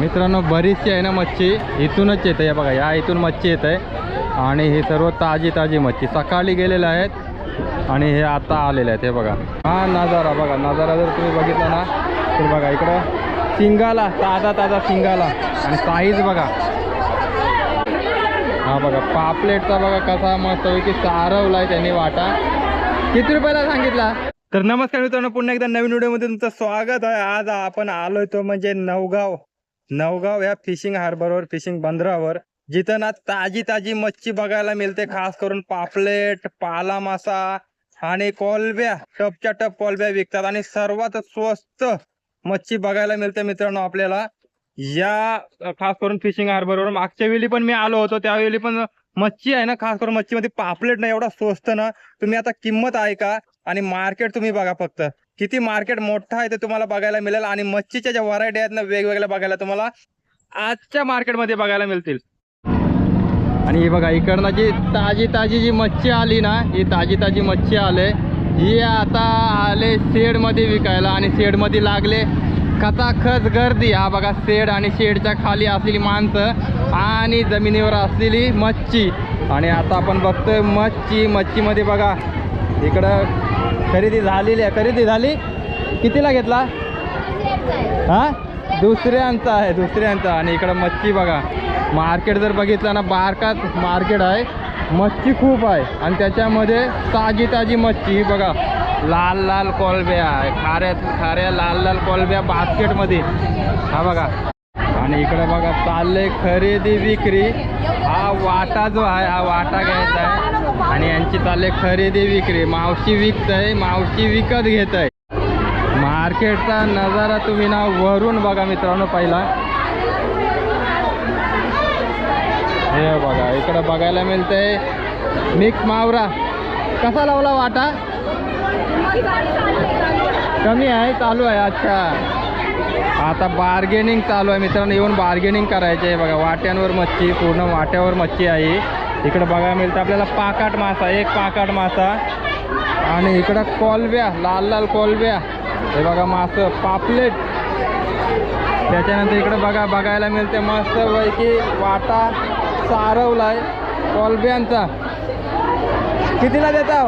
मित्रांनो बरीचशी आहे ना मच्छी? इथूनच येते बघा या इथून मच्छी येत. आहे आणि हे सर्व ताजी ताजी मच्छी. सकाळी गेलेले आहेत आणि हे आता आलेले आहेत हे बघा. हा नजारा बघा नजारा जर तुम्ही बघितला ना तर बघा इकडं शिंगाला ताजा ताजा शिंगाला. आणि साईज बघा. हा बघा पापलेटचा बघा कसा मस्त की सारवलाय त्यांनी वाटा. किती रुपयाला सांगितला? तर नमस्कार मित्रांनो पुन्हा एकदा नवीन व्हिडिओमध्ये तुमचं स्वागत आहे. आज आपण आलोय तो म्हणजे नवगाव. नवगाव या फिशिंग हार्बरवर फिशिंग बंदरावर. जिथं ना ताजी ताजी मच्छी बघायला मिळते खास करून पापलेट पाला मासा आणि कोलब्या. टपच्या टप कोलब्या विकतात आणि सर्वात स्वस्त मच्छी बघायला मिळते मित्रांनो आपल्याला. या खास करून फिशिंग हार्बरवर मागच्या वेळी पण मी आलो होतो त्यावेळी पण मच्छी आहे ना खास करून मच्छीमध्ये पापलेट ना एवढा स्वस्त ना. तुम्ही आता किंमत आहे का आणि मार्केट तुम्ही बघा फक्त. किती मार्केट मोठं आहे ते तुम्हाला बघायला मिळेल आणि मच्छीच्या ज्या व्हरायटी आहेत ना वेगवेगळ्या बघायला तुम्हाला आजच्या मार्केटमध्ये बघायला मिळतील. आणि ही बघा इकडनं जी ताजी ताजी जी मच्छी आली ना ही ताजी ताजी मच्छी आले ही आता आले शेडमध्ये विकायला आणि शेडमध्ये लागले खचाखच गर्दी. हा बघा शेड आणि शेडच्या खाली असलेली माणसं आणि जमिनीवर असलेली मच्छी. आणि आता आपण बघतोय मच्छी मच्छीमध्ये बघा इकडं खरेदी झालेली आहे. खरेदी झाली? कितीला घेतला? हा? दुसऱ्यांचा आहे दुसऱ्यांचा. आणि इकडं मच्छी बघा. मार्केट जर बघितलं ना बारकाच मार्केट आहे. मच्छी खूप आहे. आणि त्याच्यामध्ये ताजी ताजी मच्छी. ही बघा लाल लाल कोलब्या आहे. खाऱ्या खाऱ्या लाल लाल कोलब्या बास्केटमध्ये हा बघा. आणि इकडं बघा चालले खरेदी विक्री. हा वाटा जो आहे हा वाटा घ्यायचा आहे. आणि यांची चालले खरेदी विक्री. मावशी विकत आहे मावशी विकत घेत आहे मार्केटचा नजारा तुम्ही ना वरून बघा मित्रांनो पहिला. हे बघा इकडं बघायला मिळतंय. मिक्स मावरा. कसा लावला वाटा? कमी आहे चालू आहे अच्छा. आता बार्गेनिंग चालू आहे मित्रांनो. येऊन बार्गेनिंग करायचे आहे बघा. वाट्यांवर मच्छी पूर्ण वाट्यावर मच्छी आहे इकडं बघायला मिळतं आपल्याला पाकाट मासा एक पाकाट मासा. आणि इकडं कोलव्या लाल लाल कोलव्या. हे बघा मासं पापलेट. त्याच्यानंतर इकडं बघा बघायला मिळते मस्त पैकी वाटा सारवलाय कोलब्यांचा कितीला देता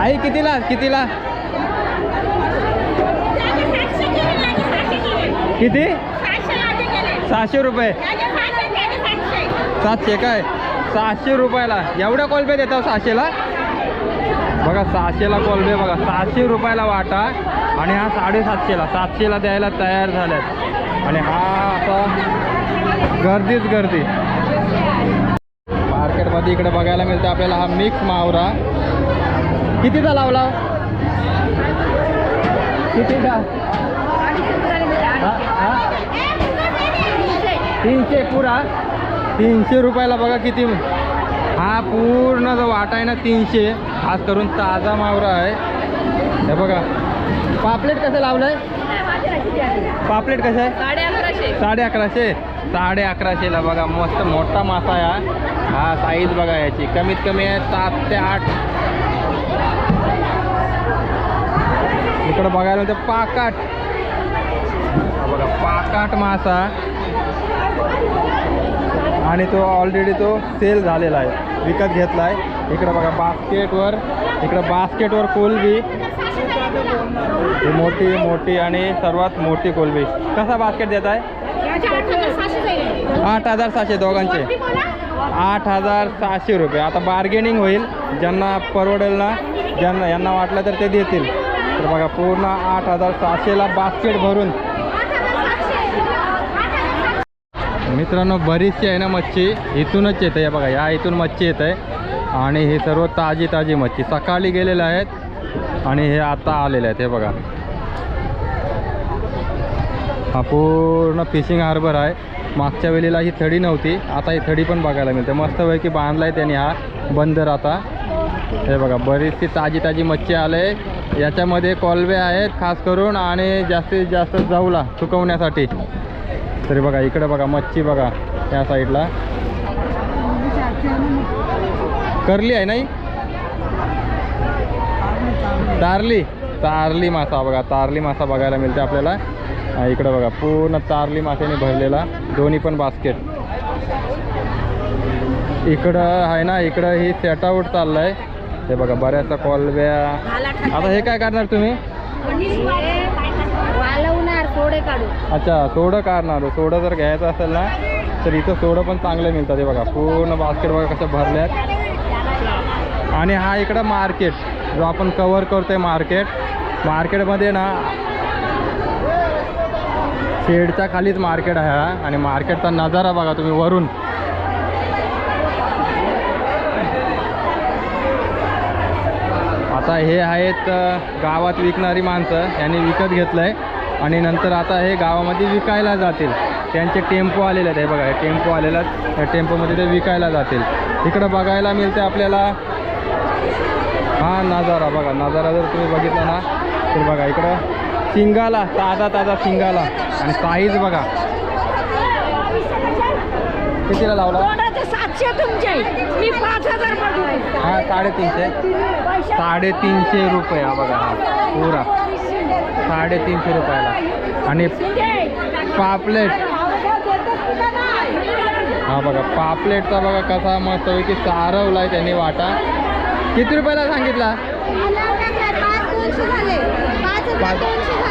आई कितीला? कितीला? किती? सहाशे रुपये. सातशे काय? सहाशे रुपयाला. एवढ्या कोलबे देता सहाशेला? बघा सहाशेला कोलबे बघा. सहाशे रुपयाला वाटा आणि हा साडेसातशेला. सातशेला द्यायला तयार झाल्यात. आणि हा आता गर्दीच गर्दी. मार्केटमध्ये इकडे बघायला मिळतं आपल्याला हा मिक्स मावरा. कितीचा लावला? कितीचा हा हा तीनशे पुरा. तीनशे रुपयाला बघा किती. हा पूर्ण जो वाटा आहे ना तीनशे. खास करून ताजा मावरा आहे. हे बघा. पापलेट कसं लावलंय? पापलेट कसं आहे? साडे अकराशे. साडे अकराशे. साडे अकराशेला बघा. मस्त मोठा मासा आहे हा. हा साईज बघा याची. कमीत कमी आहे सात ते आठ. इकडं बघायला तर पाकाट. बघा पाकाट मासा. आणि तो ऑलरेडी तो सेल झालेला आहे. विकत घेतला आहे. इकडं बघा बास्केटवर इकडं बास्केटवर कोलबी. मोठी मोठी आणि सर्वात मोठी कोलबी. कसा बास्केट देत आहे? आठ हजार सहाशे दोघांचे. आठ हजार सहाशे रुपये. आता बार्गेनिंग होईल. ज्यांना परवडेल ना ज्यांना यांना वाटलं तर ते देतील. तर बघा पूर्ण आठ हजार सहाशेला बास्केट भरून मित्रांनो बरीचशी आहे ना मच्छी? इथूनच येते या बघा या इथून मच्छी येत. आहे आणि हे सर्व ताजी ताजी मच्छी. सकाळी गेलेले आहेत आणि हे आता आलेले आहेत हे बघा. हा पूर्ण फिशिंग हार्बर आहे. मागच्या वेळेला ही थडी नव्हती आता ही थडी पण बघायला मिळते. मस्तपैकी बांधला आहे त्यांनी हा बंदर आता. हे बघा बरीचशी ताजी ताजी मच्छी आले. याच्यामध्ये कॉलवे आहेत खास करून आणि जास्तीत जास्त जाऊला सुकवण्यासाठी. तरी बघा इकडे बघा मच्छी बघा या साईडला. करली आहे नाही? तारली. तारली मासा बघा तारली मासा बघायला मिळते आपल्याला. इकडं बघा पूर्ण तारली माशाने भरलेला दोन्ही पण बास्केट इकडं आहे ना इकडं ही सेटआउट चाललं चाललंय. हे बघा बऱ्याचशा कॉलव्या आता हे काय करणार तुम्ही? काढू अच्छा सोडं काढणार. सोडं जर घ्यायचं असेल ना तर इथं सोडं पण चांगलं मिळतं ते बघा पूर्ण बास्केट बघा कसं भरल्यात. आणि हा इकडं मार्केट जो आपण कवर करतोय मार्केट मार्केटमध्ये ना शेडच्या खालीच मार्केट आहे हा. आणि मार्केटचा नजारा बघा तुम्ही वरून. आता हे आहेत गावात विकणारी माणसं. यांनी विकत घेतलं आहे आणि नंतर आता हे गावामध्ये विकायला जातील. त्यांचे टेम्पो आलेले आहेत. हे बघा हे टेम्पो आलेला. त्या टेम्पोमध्ये ते विकायला जातील. इकडं बघायला मिळते आपल्याला. हा नजारा. बघा नजारा जर तुम्ही बघितला ना तर बघा इकडं शिंगाला ताजा ताजा शिंगाला. आणि साईज बघा. कितीला लावला? तोंडाचे सातशे तुमचे. मी पाच हजार पडू हा साडेतीनशे. साडेतीनशे रुपये हा बघा हा. पुरा. साडेतीनशे रुपयाला. आणि पापलेट. हा बघा पापलेटचा बघा कसा मस्तपैकी सारवला आहे त्यांनी वाटा. किती रुपयाला सांगितला? पाच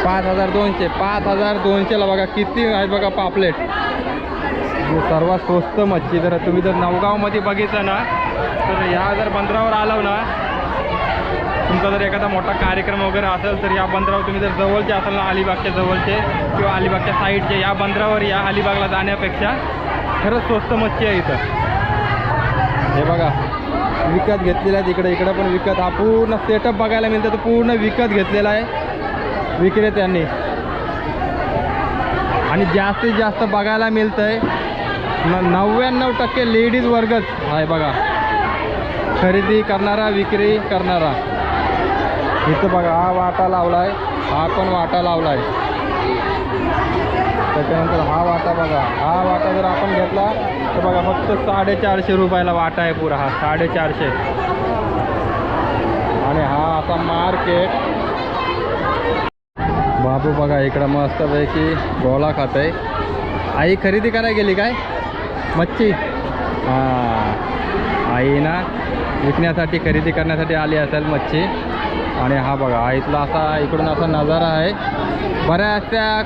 पाच हजार दोनशे. पाच हजार दोनशेला बघा किती आहेत बघा पापलेट. सर्वात स्वस्त मच्छी. जर तुम्ही जर नवगावमध्ये बघितलं ना तर ह्या जर बंदरावर आलो ना तुमचा जर एखादा मोठा कार्यक्रम वगैरे असेल तर या बंदरावर तुम्ही जर जवळचे असाल ना अलिबागच्या जवळचे किंवा अलिबागच्या साईडचे या बंदरावर या अलिबागला जाण्यापेक्षा खरंच स्वस्त मच्छी आहे इथं. हे बघा विकत घेतलेला आहे तिकडे इकडं पण विकत. हा पूर्ण सेटअप बघायला मिळतं तर पूर्ण विकत घेतलेला आहे विक्रेत्यांनी. आणि जास्तीत जास्त बघायला मिळतंय न नव्याण्णव टक्के लेडीज वर्गच. आहे बघा. खरेदी करणारा विक्री करणारा. इथं बघा हा वाटा लावलाय हा पण वाटा लावलाय. त्याच्यानंतर हा वाटा बघा हा वाटा जर आपण घेतला तर बघा फक्त साडेचारशे रुपयाला वाटा आहे पुरा हा साडेचारशे. आणि हा असा मार्केट. बाबू बघा इकडं मस्तपैकी गोला खात आहे आई खरेदी करायला गेली काय? मच्छी? हां. आई ना विकण्यासाठी खरेदी करण्यासाठी आली असेल मच्छी. आणि हा बघा हा इथला असा इकडून असा नजारा आहे. बऱ्याचशा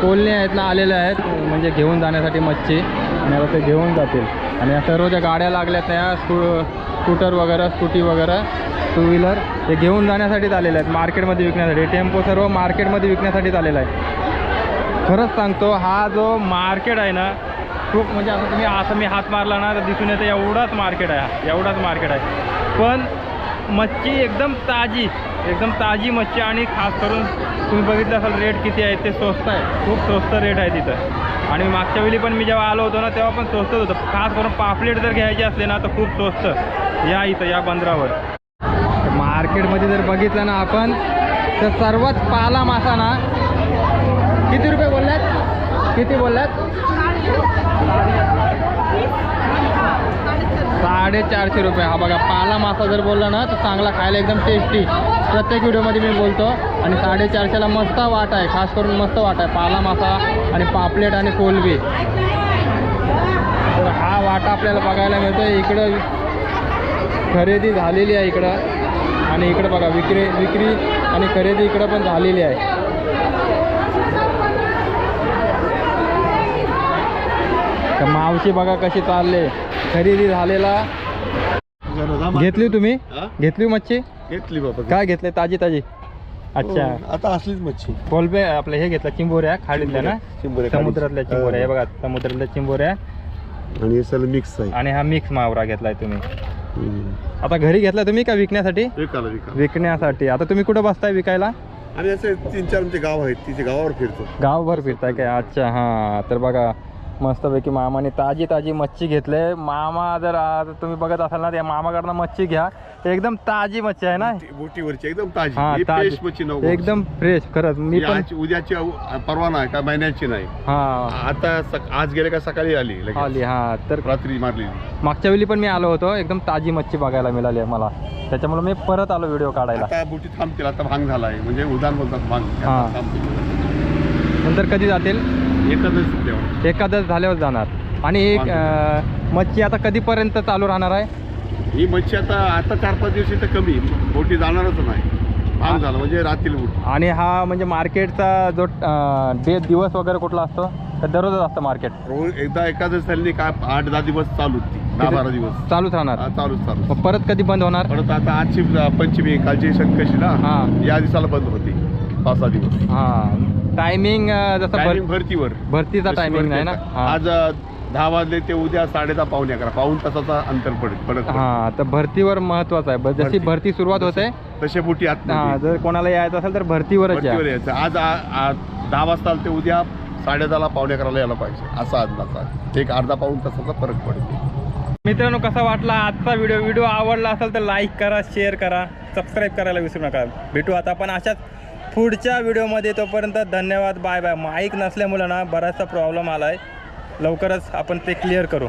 कोलण्या आहेत ना आलेल्या आहेत म्हणजे घेऊन जाण्यासाठी मच्छी. आणि आता ते घेऊन जातील. आणि या सर्व ज्या गाड्या लागल्या त्या स्कू स्कूटर वगैरे स्कूटी वगैरे टू व्हीलर ते घेऊन जाण्यासाठीच आलेले आहेत. मार्केटमध्ये विकण्यासाठी. टेम्पो सर्व मार्केटमध्ये विकण्यासाठीच आलेला आहे. खरंच सांगतो हा जो मार्केट आहे ना खूप म्हणजे असं तुम्ही असं मी हात मारला ना तर दिसून येतं एवढाच मार्केट आहे हा एवढाच मार्केट आहे. पण मच्छी एकदम ताजी एकदम ताजी मच्छी आणि खास करून तुम्ही बघितलं असाल रेट किती आहे ते स्वस्त आहे. खूप स्वस्त रेट आहे तिथं. आणि मागच्या वेळी पण मी जेव्हा आलो होतो ना तेव्हा पण स्वस्तच होतं. खास करून पापलेट जर घ्यायची असले ना तर खूप स्वस्त. या इथं या बंदरावर. मार्केटमध्ये जर बघितलं ना आपण तर सर्वात पाला मासा ना किती रुपये बोललात किती बोललात साडेचारशे रुपये. हा बघा पाला मासा जर बोलला ना तर चांगला खायला एकदम टेस्टी प्रत्येक व्हिडिओमध्ये मी बोलतो. आणि साडेचारशेला मस्त वाट आहे. खास करून मस्त वाट आहे. पाला मासा आणि पापलेट आणि कोलबी. तर हा वाटा आपल्याला बघायला मिळतो इकडं खरेदी झालेली आहे इकडं. आणि इकडं बघा विक्री विक्री आणि खरेदी इकडं पण झालेली आहे तर मावशी बघा कशी चालले. खरेदी झालेला. घेतली तुम्ही? घेतली मच्छी? घेतली बाबा काय घेतले. ताजी ताजी. अच्छा. हो, आता असलीच मच्छी. कोलबे आपलं हे घेतलं चिंबोऱ्या खाडीतल्या ना? चिंबोऱ्या, समुद्रातल्या. चिंबोऱ्या. हे बघा समुद्रातल्या चिंबोऱ्या. आणि मिक्स आहे. आणि हा मिक्स मावरा घेतलाय तुम्ही. आता घरी घेतला तुम्ही का विकण्यासाठी? विकण्यासाठी. आता तुम्ही कुठं बसताय विकायला? आणि असे तीन चार आमचे गाव आहेत तिथे गावावर फिरतो. गावभर फिरताय काय? अच्छा हां. तर बघा मस्तपैकी मामाने ताजी ताजी मच्छी घेतले. मामा जर तुम्ही बघत असाल ना त्या मामाकडनं मच्छी घ्या. एकदम ताजी मच्छी आहे ना? बोटीवरची एकदम ताजी. हा ही ताजी. मच्छी नऊ एकदम फ्रेश खरंच. मी ही पण आज- उद्याची अव- परवा नाही का महिन्याची नाही. हा. आता सक- आज गेले का सकाळी आली लगेच. आली हा. तर रात्री मारली. मागच्या वेळी पण मी आलो होतो. एकदम ताजी मच्छी बघायला मिळाली आहे मला. त्याच्यामुळे मी परत आलो व्हिडिओ काढायला. आता बोटी थांबतील आता भांग झालाय. म्हणजे उदान बोलतात भांग. हा. आता थांबतील. नंतर कधी जातील? सुट्ट्यावर एकादश झाल्यावर जाणार. आणि एक मच्छी आता कधीपर्यंत चालू राहणार आहे? ही मच्छी आता आता चार पाच दिवशी तर कमी. बोटी जाणारच नाही. भांग झाला म्हणजे रात्री बोटी आणि हा म्हणजे मार्केटचा जो डे दिवस वगैरे कुठला असतो तर दररोजच असतं मार्केट. रोज एकदा एकादश झाली काय आठ दहा दिवस चालू दहा बारा दिवस. चालूच राहणार. चालूच चालू परत कधी बंद होणार? परत आता आजची पंचमी कालची संकशी ना हा. या दिवसाला बंद होती. पाच सहा दिवस. हा. टायमिंग जसं भरतीवर. भरतीचा टायमिंग नाही ना? भरती हा. आज अ, दहा वाजले ते उद्या साडे दहा पावणे अकरा. पाऊन तासाचा अंतर पडेल पडत हा तर भरतीवर महत्वाचं आहे. ब- जशी भरती. भरती सुरुवात होते तसे बोटी आत हा जर कोणाला यायचं असेल तर भरतीवरच या. भरतीवर यायचं. आज आ- आ- दहा वाजता आलं ते उद्या साडे दहाला पावणे अकराला यायला पाहिजे. असा अंदाज आहे. एक अर्धा पाऊन तासाचा फरक पडतो. मित्रांनो कसा वाटला आजचा व्हिडिओ? व्हिडिओ आवडला असेल तर लाईक करा शेअर करा सबस्क्राईब करायला विसरू नका. भेटू आता आपण अशाच पुढच्या व्हिडिओमध्ये तोपर्यंत धन्यवाद बाय बाय. माईक नसल्यामुळं ना बराचसा प्रॉब्लेम आला आहे लवकरच आपण ते क्लिअर करू.